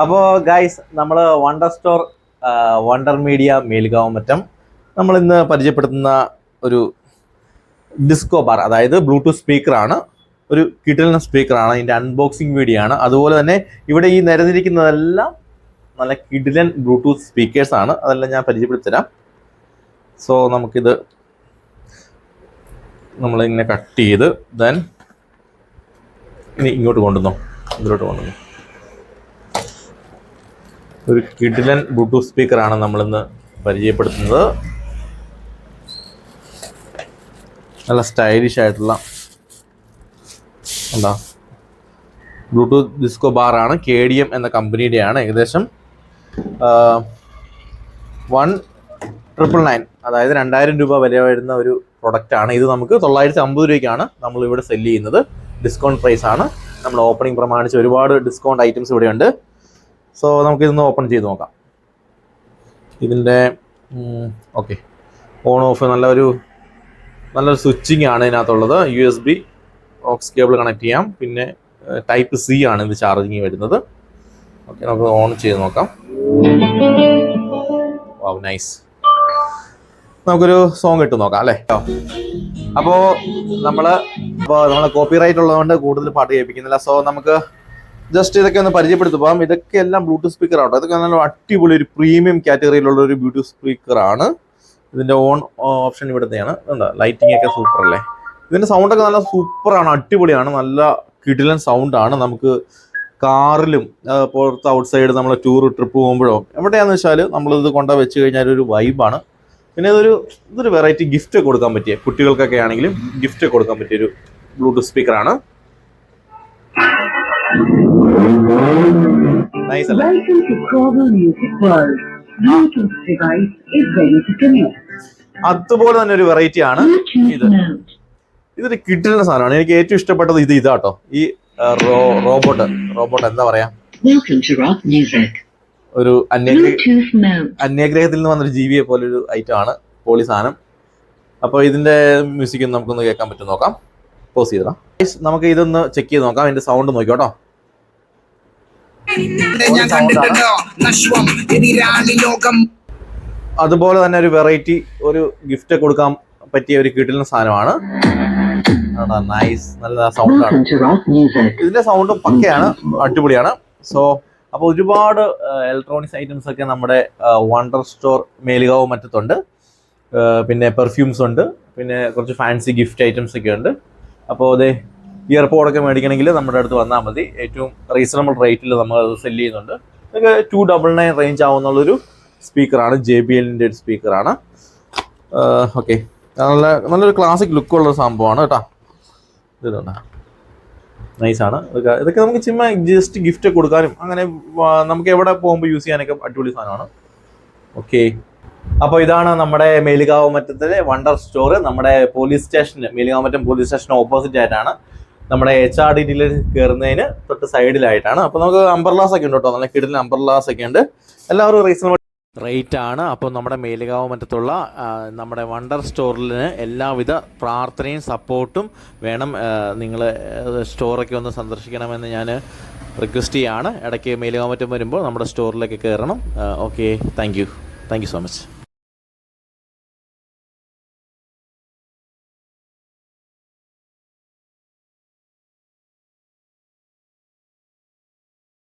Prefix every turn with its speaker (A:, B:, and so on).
A: അപ്പോൾ ഗൈസ് നമ്മൾ wonder store wonder media മേൽഗാവമറ്റം നമ്മൾ ഇന്ന് പരിചയപ്പെടുത്തുന്ന ഒരു ഡിസ്കോ ബാർ അതായത് ബ്ലൂടൂത്ത് സ്പീക്കറാണ് ഒരു കിട്ടലിന സ്പീക്കറാണ് ഇതിന്റെ അൺബോക്സിംഗ് വീഡിയോ ആണ്. അതുപോലെ തന്നെ ഇവിടെ ഈ നിരന്നിരിക്കുന്നതെല്ലാം നല്ല കിഡിലൻ ബ്ലൂടൂത്ത് സ്പീക്കേഴ്സ് ആണ്. അതെല്ലാം ഞാൻ പരിചയപ്പെടുത്തരാം സോ നമുക്കിത് നമ്മളിങ്ങനെ കട്ട് ചെയ്ത് ദെൻ ഇനി ഇങ്ങോട്ട് കൊണ്ടുവന്നോ. ഇതിലോട്ട് കൊണ്ടുവന്നു. ഒരു കിഡിലൻ ബ്ലൂടൂത്ത് സ്പീക്കറാണ് നമ്മളിന്ന് പരിചയപ്പെടുത്തുന്നത്. നല്ല സ്റ്റൈലിഷ് ആയിട്ടുള്ള എന്താ? ബ്ലൂടൂത്ത് ഡിസ്കോ ബാറാണ് കെ ഡി എം എന്ന കമ്പനിയുടെയാണ് ഏകദേശം വൺ ട്രിപ്പിൾ നയൻ അതായത് രണ്ടായിരം രൂപ വില വരുന്ന ഒരു പ്രൊഡക്റ്റ് ആണ്. ഇത് നമുക്ക് തൊള്ളായിരത്തി അമ്പത് രൂപയ്ക്കാണ് നമ്മൾ ഇവിടെ സെല്ല് ചെയ്യുന്നത്. ഡിസ്കൗണ്ട് പ്രൈസ് ആണ്. നമ്മൾ ഓപ്പണിംഗ് പ്രമാണിച്ച് ഒരുപാട് ഡിസ്കൗണ്ട് ഐറ്റംസ് ഇവിടെയുണ്ട്. സോ നമുക്ക് ഇതൊന്ന് ഓപ്പൺ ചെയ്ത് നോക്കാം. ഇതിന്റെ ഓക്കെ ഓൺ ഓഫ് നല്ലൊരു നല്ലൊരു സ്വിച്ചിങ് ആണ് ഇതിനകത്തുള്ളത്. U S B aux cable connect ചെയ്യാം. പിന്നെ ടൈപ്പ് സി ആണ് ഇത് ചാർജിങ് വരുന്നത്. ഓക്കെ നമുക്ക് ഓൺ ചെയ്ത് നോക്കാം. നൈസ് നമുക്കൊരു സോങ് ഇട്ട് നോക്കാം അല്ലേ? അപ്പോൾ നമ്മൾ അപ്പോൾ നമ്മൾ കോപ്പി റൈറ്റ് ഉള്ളതുകൊണ്ട് കൂടുതൽ പാട്ട് കേൾപ്പിക്കുന്നില്ല. സോ നമുക്ക് ജസ്റ്റ് ഇതൊക്കെ ഒന്ന് പരിചയപ്പെടുത്തുമ്പോൾ ഇതൊക്കെ എല്ലാം ബ്ലൂടൂത്ത് സ്പീക്കർ ആട്ടോ. ഇതൊക്കെ നല്ല അടിപൊളി ഒരു പ്രീമിയം കാറ്റഗറിയിലുള്ള ഒരു ബ്ലൂടൂത്ത് സ്പീക്കർ ആണ്. ഇതിന്റെ ഓൺ ഓപ്ഷൻ ഇവിടുത്തെയാണ്. ഉണ്ടോ ലൈറ്റിംഗ് ഒക്കെ സൂപ്പർ അല്ലേ? ഇതിന്റെ സൗണ്ട് ഒക്കെ നല്ല സൂപ്പറാണ് അടിപൊളിയാണ്. നല്ല കിടിലൻ സൗണ്ട് ആണ്. നമുക്ക് കാറിലും പുറത്ത് ഔട്ട് സൈഡ് നമ്മൾ ടൂർ ട്രിപ്പ് പോകുമ്പോഴോ എവിടെയാണെന്ന് വെച്ചാൽ നമ്മളിത് കൊണ്ട വെച്ച് കഴിഞ്ഞാൽ ഒരു വൈബാണ് പിന്നെ ഇതൊരു ഇതൊരു വെറൈറ്റി ഗിഫ്റ്റ് കൊടുക്കാൻ പറ്റിയ കുട്ടികൾക്കൊക്കെ ആണെങ്കിലും ഗിഫ്റ്റ് കൊടുക്കാൻ പറ്റിയ ഒരു ബ്ലൂടൂത്ത് സ്പീക്കറാണ് നൈസ് അല്ലേ.
B: Bluetooth device is ready to connect.
A: അതുപോലെ തന്നെ ഒരു വെറൈറ്റി ആണ് ഇത്. ഇതൊരു കിട്ടുന്ന സാധനമാണ്. എനിക്ക് ഏറ്റവും ഇഷ്ടപ്പെട്ടത് ഇത് ഇതാട്ടോ. ഈ റോബോട്ട് റോബോട്ട് എന്താ പറയാ? ഒരു അന്യഗ്രഹ അന്യഗ്രഹത്തിൽ നിന്ന് വന്നൊരു ജീവിയെ പോലെ ഒരു ഐറ്റം ആണ് പോളി സാധനം. അപ്പോൾ ഇതിന്റെ മ്യൂസിക് നമുക്കൊന്ന് കേൾക്കാൻ പറ്റും നോക്കാം. പോസ് ചെയ്തടാ നമുക്ക് ഇതൊന്ന് ചെക്ക് ചെയ്ത് നോക്കാം. അതിന്റെ സൗണ്ട് നോക്കിയോട്ടോ
C: ഞാൻ കണ്ടിട്ടുണ്ടോ നശ്വം എതിരാളി ലോകം.
A: അതുപോലെ തന്നെ ഒരു വെറൈറ്റി ഒരു ഗിഫ്റ്റ് കൊടുക്കാൻ പറ്റിയ ഒരു കിട്ടുന്ന സാധനമാണ്. നൈസ് നല്ല സൗണ്ടാണ് ഇതിന്റെ സൗണ്ട് പക്കയാണ് അടിപൊളിയാണ്. സോ അപ്പോൾ ഒരുപാട് ഇലക്ട്രോണിക്സ് ഐറ്റംസ് ഒക്കെ നമ്മുടെ വണ്ടർ സ്റ്റോർ മേലുകാവ് മറ്റത്തുണ്ട്. പിന്നെ പെർഫ്യൂംസ് ഉണ്ട്. പിന്നെ കുറച്ച് ഫാൻസി ഗിഫ്റ്റ് ഐറ്റംസ് ഒക്കെ ഉണ്ട്. അപ്പോൾ അതെ ഇയർപോഡൊക്കെ മേടിക്കണമെങ്കിൽ നമ്മുടെ അടുത്ത് വന്നാൽ മതി. ഏറ്റവും റീസണബിൾ റേറ്റിൽ നമ്മൾ അത് സെൽ ചെയ്യുന്നുണ്ട്. നിങ്ങൾക്ക് ടു ഡബിൾ നയൻ റേഞ്ച് ആവുന്നുള്ളൊരു സ്പീക്കറാണ് ജെ ബി എല്ലിന്റെ ഒരു സ്പീക്കറാണ് ഓക്കെ നല്ല നല്ലൊരു ക്ലാസിക് ലുക്കുള്ള സംഭവമാണ് കേട്ടോ. ഇതുണ്ട്? നൈസാണ് ഇതൊക്കെ നമുക്ക് ചുമ്മാ ജസ്റ്റ് ഗിഫ്റ്റ് കൊടുക്കാനും അങ്ങനെ നമുക്ക് എവിടെ പോകുമ്പോൾ യൂസ് ചെയ്യാനൊക്കെ അടിപൊളി സാധനമാണ്. ഓക്കെ അപ്പോൾ ഇതാണ് നമ്മുടെ മേലുകാവ് മറ്റത്തിലെ വണ്ടർ സ്റ്റോർ നമ്മുടെ പോലീസ് സ്റ്റേഷന് Melukavu Mattam police station opposite ആയിട്ടാണ് നമ്മുടെ എച്ച് ആർ ഡി ഡിയിൽ കയറുന്നതിന് തൊട്ട് സൈഡിലായിട്ടാണ്. അപ്പോൾ നമുക്ക് അംബർലാസ് ഒക്കെ ഉണ്ട് കേട്ടോ നല്ല കിടിലൻ അംബർലാസ് ഒക്കെ ഉണ്ട്. എല്ലാവരും റീസണബിൾ റേറ്റ് ആണ്. അപ്പോൾ നമ്മുടെ മേലുകാവ് മറ്റത്തുള്ള നമ്മുടെ വണ്ടർ സ്റ്റോറിന് എല്ലാവിധ പ്രാർത്ഥനയും സപ്പോർട്ടും വേണം നിങ്ങൾ സ്റ്റോറൊക്കെ ഒന്ന് സന്ദർശിക്കണമെന്ന് ഞാൻ റിക്വസ്റ്റ് ചെയ്യാണ്. ഇടയ്ക്ക് മേലുകാവ് മറ്റം വരുമ്പോൾ നമ്മുടെ സ്റ്റോറിലേക്ക് കയറണം okay thank you thank you so much